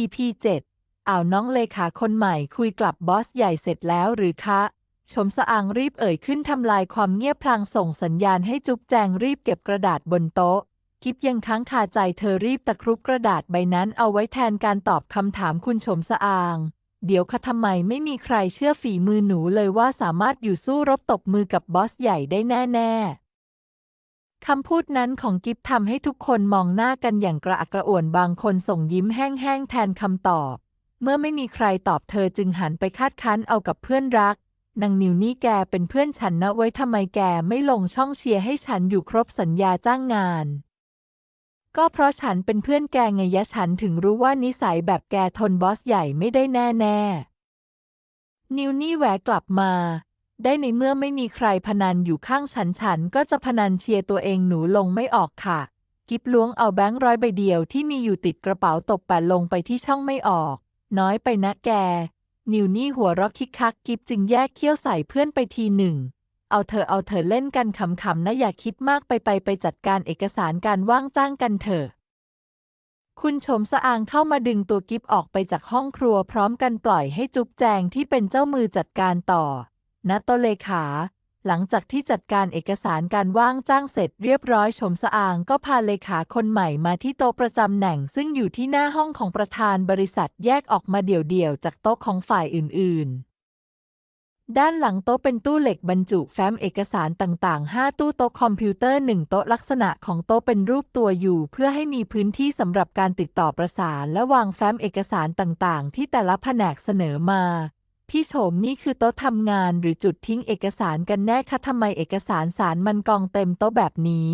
EP 7อ้าวน้องเลขาคนใหม่คุยกลับบอสใหญ่เสร็จแล้วหรือคะ ชมสะอางรีบเอ่ยขึ้นทำลายความเงียบพลางส่งสัญญาณให้จุ๊บแจงรีบเก็บกระดาษบนโต๊ะกิฟยังค้างคาใจเธอรีบตะครุบกระดาษใบนั้นเอาไว้แทนการตอบคำถามคุณชมสะอาง เดี๋ยวคะทำไมไม่มีใครเชื่อฝีมือหนูเลยว่าสามารถอยู่สู้รบตบมือกับบอสใหญ่ได้แน่ ๆ คำพูดนั้นของกิฟทำให้ทุกคนมองหน้ากันอย่างกระอักกระอ่วนบางคนส่งยิ้มแห้งๆแทนคำตอบ เมื่อไม่มีใครตอบเธอจึงหันไปคาดคั้นเอากับเพื่อนรักนางนิวนี่แกเป็นเพื่อนฉันนะไว้ทำไมแกไม่ลงช่องเชียร์ให้ฉันอยู่ครบสัญญาจ้างงาน ก็เพราะฉันเป็นเพื่อนแกไงยะฉันถึงรู้ว่านิสัยแบบแกทนบอสใหญ่ไม่ได้แน่แน่นิวนี่แหวกกลับมา ได้ในเมื่อไม่มีใครพนันอยู่ข้างฉันฉันก็จะพนันเชียร์ตัวเองหนูลงไม่ออกค่ะ กิบล้วงเอาแบงค์ร้อยใบเดียวที่มีอยู่ติดกระเป๋าตบแปะลงไปที่ช่องไม่ออก น้อยไปนะแก นิวนี่หัวเรักคิกคักกิบจึงแยกเขี้ยวใส่เพื่อนไปทีหนึ่งเอาเธอเอาเธอเล่นกันขำๆนะอย่าคิดมากไปไปไปจัดการเอกสารการว่างจ้างกันเถอะคุณชมสะอางเข้ามาดึงตัวกิฟออกไปจากห้องครัวพร้อมกันปล่อยให้จุ๊บแจงที่เป็นเจ้ามือจัดการต่อ ณโตเลขา หลังจากที่จัดการเอกสารการว่างจ้างเสร็จเรียบร้อยชมสะอางก็พาเลขาคนใหม่มาที่โต๊ะประจำแหน่ง ซึ่งอยู่ที่หน้าห้องของประธานบริษัทแยกออกมาเดี่ยวๆจากโต๊ะของฝ่ายอื่นๆด้านหลังโต๊ะเป็นตู้เหล็กบรรจุแฟ้มเอกสารต่างๆ 5 ตู้โต๊ะคอมพิวเตอร์ 1 โต๊ะลักษณะของโต๊ะเป็นรูปตัวอยู่ เพื่อให้มีพื้นที่สำหรับการติดต่อประสาน และวางแฟ้มเอกสารต่างๆ ที่แต่ละแผนกเสนอมา พี่โฉมนี่คือโต๊ะทำงานหรือจุดทิ้งเอกสารกันแน่คะทำไมเอกสารสารมันกองเต็มโต๊ะแบบนี้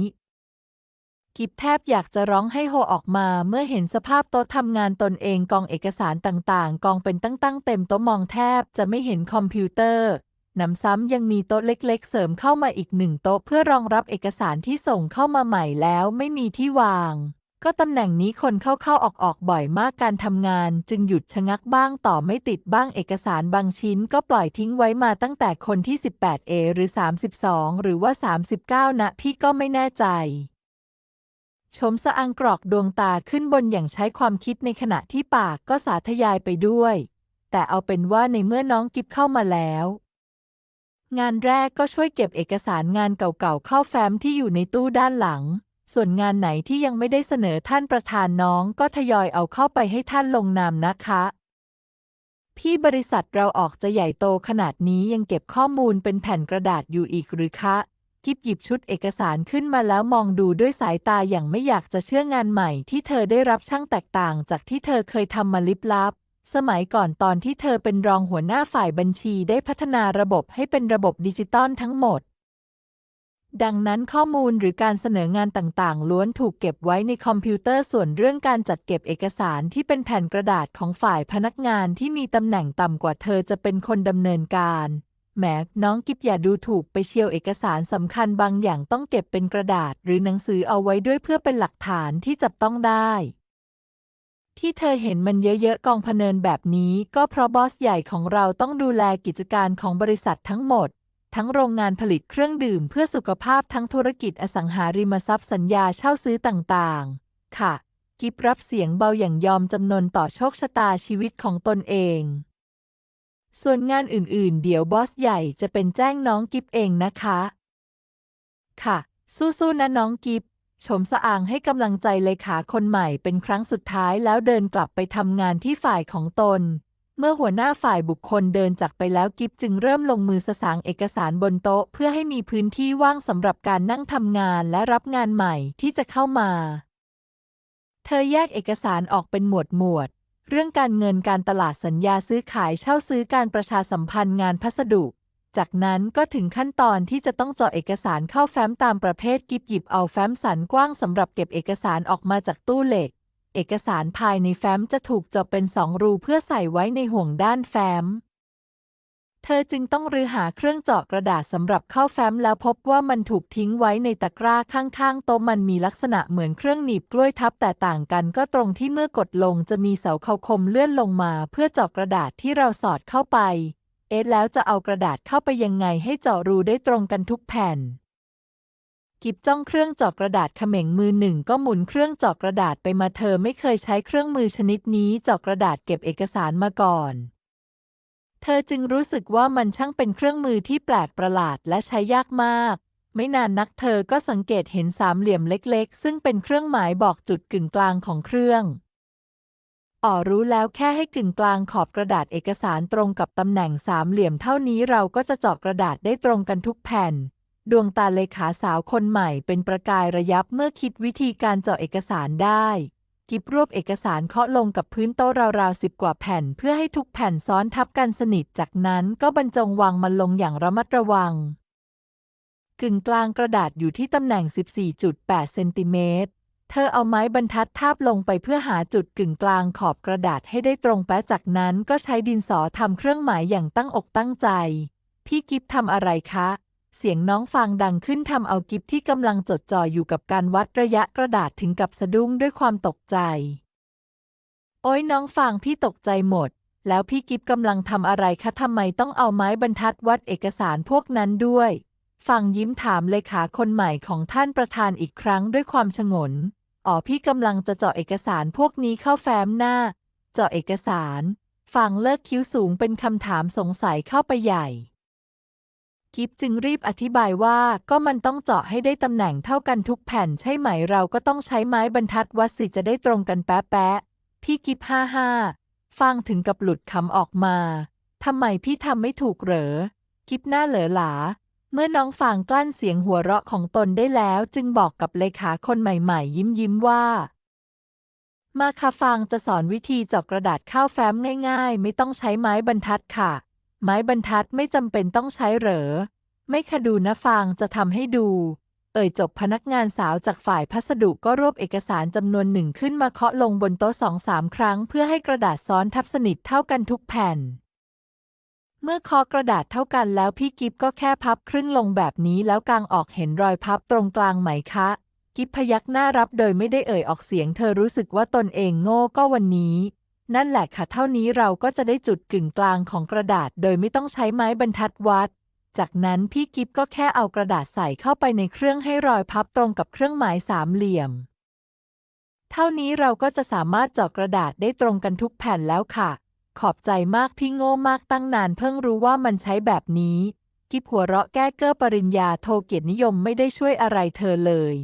กิบแทบอยากจะร้องให้โฮออกมาเมื่อเห็นสภาพโต๊ะทำงานตนเองกองเอกสารต่างๆ กองเป็นตั้งๆเต็มโต๊ะมองแทบจะไม่เห็นคอมพิวเตอร์หนำซ้ำยังมีโต๊ะเล็กๆ เสริมเข้ามาอีกหนึ่งโต๊ะเพื่อรองรับเอกสารที่ส่งเข้ามาใหม่แล้วไม่มีที่วาง ก็ตำแหน่งนี้คนเข้าๆ ออกๆ บ่อยมากการทำงาน จึงหยุดชะงักบ้างต่อไม่ติดบ้างเอกสารบางชิ้น ก็ปล่อยทิ้งไว้มาตั้งแต่คนที่ 18A หรือ 32 หรือว่า 39 นะพี่ก็ไม่แน่ใจ ชมสะอังกรอกดวงตาขึ้นบนอย่างใช้ความคิดในขณะที่ปากก็สาธยายไปด้วย แต่เอาเป็นว่าในเมื่อน้องกิฟเข้ามาแล้วงานแรกก็ช่วยเก็บเอกสารงานเก่าๆ เข้าแฟ้มที่อยู่ในตู้ด้านหลัง ส่วนงานไหนที่ยังไม่ได้เสนอท่านประธานน้องก็ทยอยเอาเข้าไปให้ท่านลงนามนะคะ พี่บริษัทเราออกจะใหญ่โตขนาดนี้ยังเก็บข้อมูลเป็นแผ่นกระดาษอยู่อีกหรือคะกิบหยิบชุดเอกสารขึ้นมาแล้วมองดูด้วยสายตาอย่างไม่อยากจะเชื่องานใหม่ที่เธอได้รับช่างแตกต่างจากที่เธอเคยทำมาลิบลับ สมัยก่อนตอนที่เธอเป็นรองหัวหน้าฝ่ายบัญชีได้พัฒนาระบบให้เป็นระบบดิจิตอลทั้งหมด ดังนั้นข้อมูลหรือการเสนองานต่างๆ ล้วนถูกเก็บไว้ในคอมพิวเตอร์ส่วนเรื่องการจัดเก็บเอกสารที่เป็นแผ่นกระดาษของฝ่ายพนักงานที่มีตำแหน่งต่ำกว่าเธอจะเป็นคนดำเนินการแหมน้องกิบอย่าดูถูกไปเชียวเอกสารสำคัญบางอย่างต้องเก็บเป็นกระดาษหรือหนังสือเอาไว้ด้วยเพื่อเป็นหลักฐานที่จับต้องได้ ที่เธอเห็นมันเยอะๆกองพเนินแบบนี้ ก็เพราะบอสใหญ่ของเราต้องดูแลกิจการของบริษัททั้งหมด ทั้งโรงงานผลิตเครื่องดื่มเพื่อสุขภาพทั้งธุรกิจอสังหาริมทรัพย์สัญญาเช่าซื้อต่างๆ ค่ะ กิบรับเสียงเบาอย่างยอมจำนนต่อโชคชะตาชีวิตของตนเอง ส่วนงานอื่นๆ เดี๋ยวบอสใหญ่จะเป็นแจ้งน้องกิฟเองนะคะ ค่ะ สู้ๆนะน้องกิฟชมสะอางให้กำลังใจเลขาคนใหม่เป็นครั้งสุดท้ายแล้วเดินกลับไปทำงานที่ฝ่ายของตน เมื่อหัวหน้าฝ่ายบุคคลเดินจากไปแล้วกิฟจึงเริ่มลงมือสสางเอกสารบนโต๊ะ เพื่อให้มีพื้นที่ว่างสำหรับการนั่งทำงานและรับงานใหม่ที่จะเข้ามา เธอแยกเอกสารออกเป็นหมวดหมวด เรื่องการเงินการตลาดสัญญาซื้อขายเช่าซื้อการประชาสัมพันธ์งานพัสดุ จากนั้นก็ถึงขั้นตอนที่จะต้องเจาะเอกสารเข้าแฟ้มตามประเภทกิบหยิบเอาแฟ้มสันกว้างสำหรับเก็บเอกสารออกมาจากตู้เหล็ก เอกสารภายในแฟ้มจะถูกเจาะเป็นสองรูเพื่อใส่ไว้ในห่วงด้านแฟ้ม เธอจึงต้องรื้อหาเครื่องเจาะกระดาษสำหรับเข้าแฟ้มแล้วพบว่ามันถูกทิ้งไว้ในตะกร้าข้างๆโต๊ะมันมีลักษณะเหมือนเครื่องหนีบกล้วยทับแต่ต่างกันก็ตรงที่เมื่อกดลงจะมีเสาเข้าคมเลื่อนลงมาเพื่อเจาะกระดาษที่เราสอดเข้าไป เอ๊ะแล้วจะเอากระดาษเข้าไปยังไงให้เจาะรูได้ตรงกันทุกแผ่น กิบจ้องเครื่องจาะกระดาษเขม่งมือหนึ่งก็หมุนเครื่องจาะกระดาษไปมาเธอไม่เคยใช้เครื่องมือชนิดนี้จาะกระดาษเก็บเอกสารมาก่อน เธอจึงรู้สึกว่ามันช่างเป็นเครื่องมือที่แปลกประหลาดและใช้ยากมาก ไม่นานนักเธอก็สังเกตเห็นสามเหลี่ยมเล็กๆ ซึ่งเป็นเครื่องหมายบอกจุดกึ่งกลางของเครื่องอ๋อรู้แล้วแค่ให้กึ่งกลางขอบกระดาษเอกสารตรงกับตำแหน่งสามเหลี่ยมเท่านี้เราก็จะจาะกระดาษได้ตรงกันทุกแผ่น ดวงตาเลขาสาวคนใหม่เป็นประกายระยับเมื่อคิดวิธีการเจาะเอกสารได้ กิบรวบเอกสารเคาะลงกับพื้นโต๊ะราวๆสิบกว่าแผ่น เพื่อให้ทุกแผ่นซ้อนทับกันสนิทจากนั้นก็บรรจงวางมันลงอย่างระมัดระวัง กึ่งกลางกระดาษอยู่ที่ตำแหน่ง 14.8 เซนติเมตรเธอเอาไม้บรรทัดทาบลงไปเพื่อหาจุดกึ่งกลางขอบกระดาษให้ได้ตรงแป๊ะจากนั้นก็ใช้ดินสอทำเครื่องหมายอย่างตั้งอกตั้งใจ พี่กิฟทำอะไรคะ เสียงน้องฟางดังขึ้นทำเอากิฟที่กำลังจดจ่ออยู่กับการวัดระยะกระดาษถึงกับสะดุ้งด้วยความตกใจ โอ้ยน้องฟางพี่ตกใจหมด แล้วพี่กิฟกำลังทำอะไรคะทำไมต้องเอาไม้บรรทัดวัดเอกสารพวกนั้นด้วยฟังยิ้มถามเลขาคนใหม่ของท่านประธานอีกครั้งด้วยความฉงน อ๋อพี่กำลังจะเจาะเอกสารพวกนี้เข้าแฟ้มหน้า เจาะเอกสาร ฟังเลิกคิ้วสูงเป็นคำถามสงสัยเข้าไปใหญ่ กิฟจึงรีบอธิบายว่าก็มันต้องเจาะให้ได้ตำแหน่งเท่ากันทุกแผ่นใช่ไหมเราก็ต้องใช้ไม้บรรทัดวัดสิจะได้ตรงกันแป๊ะแป๊ะพี่กิฟห้าห้าฟังถึงกับหลุดคำออกมาทำไมพี่ทำไม่ถูกเหรอ กิฟหน้าเหลอหลา เมื่อน้องฟางกลั้นเสียงหัวเราะของตนได้แล้ว จึงบอกกับเลขาคนใหม่ๆ ยิ้มยิ้มว่า มาค่ะฟางจะสอนวิธีเจาะกระดาษข้าวแฟ้มง่าย ๆ ไม่ต้องใช้ไม้บรรทัดค่ะ ไม้บรรทัดไม่จำเป็นต้องใช้เหรอ ไม่คดูนะฟางจะทำให้ดู เอ่ยจบพนักงานสาวจากฝ่ายพัสดุก็รวบเอกสารจำนวนหนึ่งขึ้นมาเคาะลงบนโต๊ะสองสามครั้ง เพื่อให้กระดาษซ้อนทับสนิทเท่ากันทุกแผ่น เมื่อเคาะกระดาษเท่ากันแล้วพี่กิฟก็แค่พับครึ่งลงแบบนี้แล้วกางออกเห็นรอยพับตรงกลางไหมคะ กิฟพยักหน้ารับโดยไม่ได้เอ่ยออกเสียง เธอรู้สึกว่าตนเองโง่ก็วันนี้ นั่นแหละค่ะเท่านี้เราก็จะได้จุดกึ่งกลางของกระดาษ โดยไม่ต้องใช้ไม้บรรทัดวัด จากนั้นพี่กิฟก็แค่เอากระดาษใส่เข้าไปในเครื่องให้รอยพับตรงกับเครื่องหมายสามเหลี่ยม เท่านี้เราก็จะสามารถเจาะกระดาษได้ตรงกันทุกแผ่นแล้วค่ะ ขอบใจมากพี่โง่มากตั้งนานเพิ่งรู้ว่ามันใช้แบบนี้ กิฟหัวเราะแก้เก้อปริญญาโทเกียรตินิยมไม่ได้ช่วยอะไรเธอเลย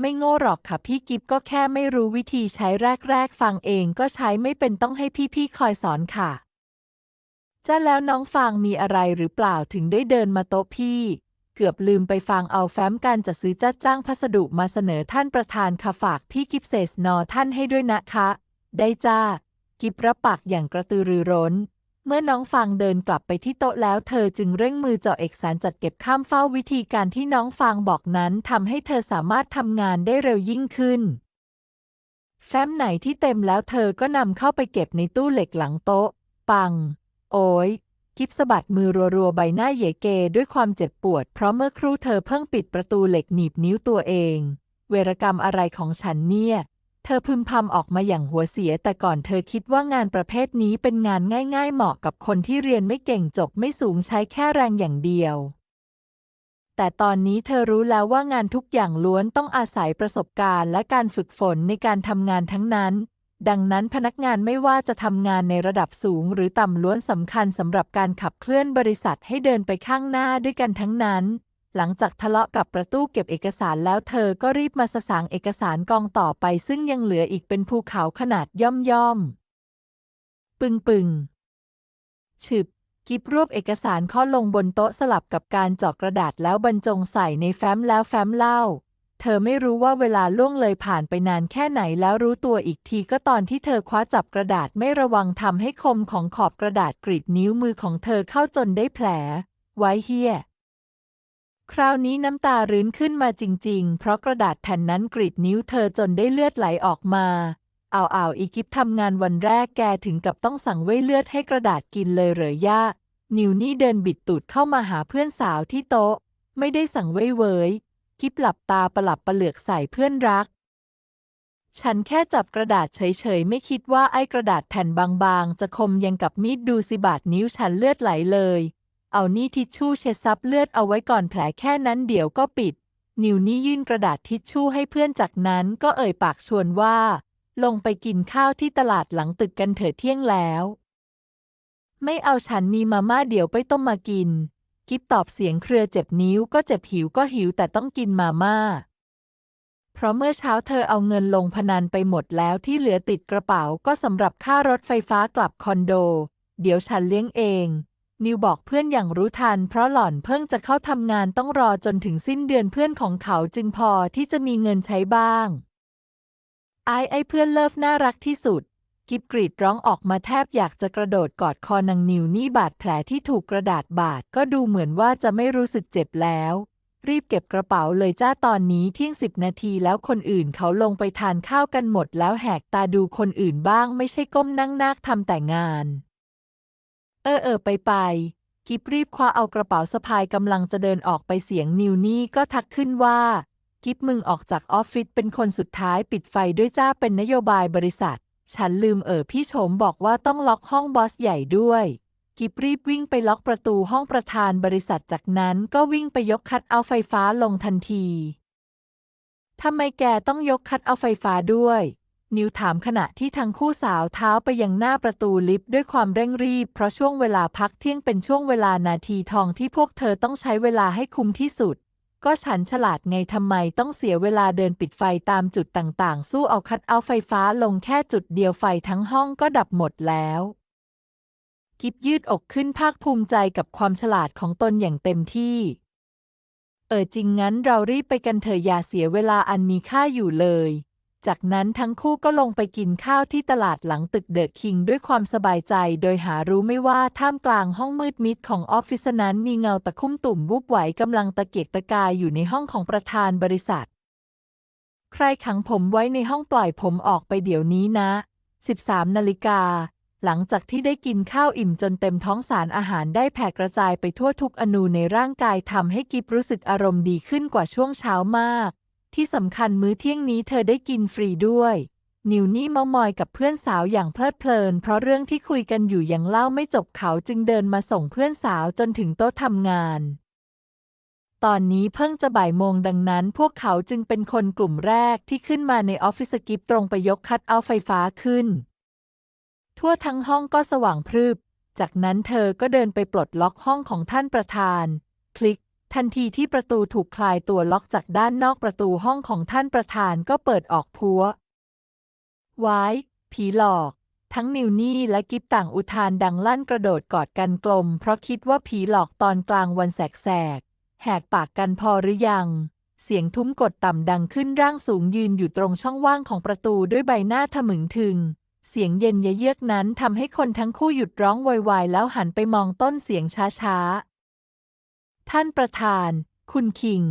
ไม่โง่หรอกค่ะพี่กิฟก็แค่ไม่รู้วิธีใช้แรก ๆ ฟังเองก็ใช้ไม่เป็นต้องให้พี่ๆคอยสอนค่ะจ้าแล้วน้องฟางมีอะไรหรือเปล่าถึงได้เดินมาโต๊ะพี่ เกือบลืมไปฟังเอาแฟ้มการจะซื้อจัดจ้างพัสดุมาเสนอท่านประธานค่ะฝากพี่กิฟเซสนอท่านให้ด้วยนะคะ ได้จ้า กิบรับปากอย่างกระตือรือร้น เมื่อน้องฟางเดินกลับไปที่โต๊ะแล้ว เธอจึงเร่งมือเจาะเอกสารจัดเก็บข้ามเฝ้าวิธีการที่น้องฟางบอกนั้นทำให้เธอสามารถทำงานได้เร็วยิ่งขึ้น แฟ้มไหนที่เต็มแล้วเธอก็นำเข้าไปเก็บในตู้เหล็กหลังโต๊ะ ปัง โอ้ยกิฟสะบัดมือรัวๆ ใบหน้าเยเกด้วยความเจ็บปวด เพราะเมื่อครู่เธอเพิ่งปิดประตูเหล็กหนีบนิ้วตัวเอง เวรกรรมอะไรของฉันเนี่ย เธอพึมพำออกมาอย่างหัวเสีย แต่ก่อนเธอคิดว่างานประเภทนี้เป็นงานง่ายๆ เหมาะกับคนที่เรียนไม่เก่งจบไม่สูงใช้แค่แรงอย่างเดียว แต่ตอนนี้เธอรู้แล้วว่างานทุกอย่างล้วนต้องอาศัยประสบการณ์และการฝึกฝนในการทำงานทั้งนั้น ดังนั้นพนักงานไม่ว่าจะทำงานในระดับสูง หรือต่ำล้วนสำคัญสำหรับการขับเคลื่อนบริษัทให้เดินไปข้างหน้าด้วยกันทั้งนั้น หลังจากทะเลาะกับประตูเก็บเอกสารแล้วเธอก็รีบมาสสางเอกสารกองต่อไป ซึ่งยังเหลืออีกเป็นภูเขาขนาดย่อมย่อม ปึงปึงฉึบกิบรวบเอกสารข้อลงบนโต๊ะสลับกับการเจาะกระดาษแล้วบรรจงใส่ในแฟ้มแล้วแฟ้มเล่า เธอไม่รู้ว่าเวลาล่วงเลยผ่านไปนานแค่ไหนแล้วรู้ตัวอีกทีก็ตอนที่เธอคว้าจับกระดาษไม่ระวังทำให้คมของขอบกระดาษกรีดนิ้วมือของเธอเข้าจนได้แผล ไว้เฮีย คราวนี้น้ำตารื้นขึ้นมาจริง ๆ เพราะกระดาษแผ่นนั้นกรีดนิ้วเธอจนได้เลือดไหลออกมาเอาเอาอีกิฟทำงานวันแรกแกถึงกับต้องสั่งไว้เลือดให้กระดาษกินเลยเหรอย่า นิวนี่เดินบิดตูดเข้ามาหาเพื่อนสาวที่โต๊ะ ไม่ได้สั่งไว้เว้ยกิฟหลับตาประหลับประเหลือกใส่เพื่อนรัก ฉันแค่จับกระดาษเฉยๆ ไม่คิดว่าไอ้กระดาษแผ่นบางๆ จะคมยังกับมีดดูสิบาดนิ้วฉันเลือดไหลเลย เอานี่ทิชชู่เช็ดซับเลือดเอาไว้ก่อนแผลแค่นั้นเดี๋ยวก็ปิด นิวนี่ยื่นกระดาษทิชชู่ให้เพื่อนจากนั้นก็เอ่ยปากชวนว่า ลงไปกินข้าวที่ตลาดหลังตึกกันเถิดเที่ยงแล้ว ไม่เอาฉันมีมาม่าเดี๋ยวไปต้มมากิน กิฟตอบเสียงเครือเจ็บนิ้วก็เจ็บหิวก็หิวแต่ต้องกินมาม่าเพราะเมื่อเช้าเธอเอาเงินลงพนันไปหมดแล้วที่เหลือติดกระเป๋าก็สำหรับค่ารถไฟฟ้ากลับคอนโด เดี๋ยวฉันเลี้ยงเอง นิวบอกเพื่อนอย่างรู้ทัน เพราะหล่อนเพิ่งจะเข้าทำงานต้องรอจนถึงสิ้นเดือนเพื่อนของเขาจึงพอที่จะมีเงินใช้บ้าง ไอ้ไอ้เพื่อนเลิฟน่ารักที่สุด กิบกรีดร้องออกมาแทบอยากจะกระโดดกอดคอนางนิวนี่บาดแผลที่ถูกกระดาษบาดก็ดูเหมือนว่าจะไม่รู้สึกเจ็บแล้ว รีบเก็บกระเป๋าเลยจ้าตอนนี้เที่ยงสิบนาทีแล้วคนอื่นเขาลงไปทานข้าวกันหมดแล้วแหกตาดูคนอื่นบ้างไม่ใช่ก้มนั่งนาคทำแต่งาน เออเออไปไปกิบรีบคว้าเอากระเป๋าสะพายกำลังจะเดินออกไปเสียงนิวนี่ก็ทักขึ้นว่า กิบมึงออกจากออฟฟิศเป็นคนสุดท้ายปิดไฟด้วยจ้าเป็นนโยบายบริษัท ฉันลืมเออพี่โฉมบอกว่าต้องล็อกห้องบอสใหญ่ด้วย กิบรีบวิ่งไปล็อกประตูห้องประธานบริษัทจากนั้นก็วิ่งไปยกคัดเอาไฟฟ้าลงทันทีทำไมแกต้องยกคัดเอาไฟฟ้าด้วย นิวถามขณะที่ทั้งคู่สาวเท้าไปยังหน้าประตูลิฟต์ด้วยความเร่งรีบ เพราะช่วงเวลาพักเที่ยงเป็นช่วงเวลานาทีทองที่พวกเธอต้องใช้เวลาให้คุ้มที่สุด ก็ฉันฉลาดไงทำไมต้องเสียเวลาเดินปิดไฟตามจุดต่างๆ สู้เอาคัดเอาไฟฟ้าลงแค่จุดเดียวไฟทั้งห้องก็ดับหมดแล้ว กิบยืดอกขึ้นภาคภูมิใจกับความฉลาดของตนอย่างเต็มที่เออจริงงั้นเรารีบไปกันเถอะอย่าเสียเวลาอันมีค่าอยู่เลย จากนั้นทั้งคู่ก็ลงไปกินข้าวที่ตลาดหลังตึกเดอะคิงด้วยความสบายใจ โดยหารู้ไม่ว่าท่ามกลางห้องมืดมิดของออฟฟิศนั้นมีเงาตะคุ่มตุ่มวุบไหวกำลังตะเกียกตะกายอยู่ในห้องของประธานบริษัท ใครขังผมไว้ในห้องปล่อยผมออกไปเดี๋ยวนี้นะ 13 นาฬิกา หลังจากที่ได้กินข้าวอิ่มจนเต็มท้องสารอาหารได้แผ่กระจายไปทั่วทุกอนูในร่างกายทำให้กิบรู้สึกอารมณ์ดีขึ้นกว่าช่วงเช้ามาก ที่สำคัญมื้อเที่ยงนี้เธอได้กินฟรีด้วย นิวนี่เมามอยกับเพื่อนสาวอย่างเพลิดเพลิน เพราะเรื่องที่คุยกันอยู่ยังเล่าไม่จบเขาจึงเดินมาส่งเพื่อนสาวจนถึงโต๊ะทำงาน ตอนนี้เพิ่งจะบ่ายโมงดังนั้น พวกเขาจึงเป็นคนกลุ่มแรกที่ขึ้นมาในออฟฟิศกิฟตรงไปยกคัดเอาไฟฟ้าขึ้น ทั่วทั้งห้องก็สว่างพรึบ จากนั้นเธอก็เดินไปปลดล็อกห้องของท่านประธาน คลิก ทันทีที่ประตูถูกคลายตัวล็อกจากด้านนอกประตูห้องของท่านประธานก็เปิดออกพัวไว้ผีหลอก ทั้งนิวนี่และกิฟต่างอุทานดังลั่นกระโดดกอดกันกลม เพราะคิดว่าผีหลอกตอนกลางวันแสกๆแหกปากกันพอหรือยัง เสียงทุ้มกดต่ำดังขึ้นร่างสูงยืนอยู่ตรงช่องว่างของประตูด้วยใบหน้าทะมึงถึง เสียงเย็นยะเยือกนั้นทำให้คนทั้งคู่หยุดร้องโวยวายแล้วหันไปมองต้นเสียงช้าๆ ท่านประธาน คุณคิง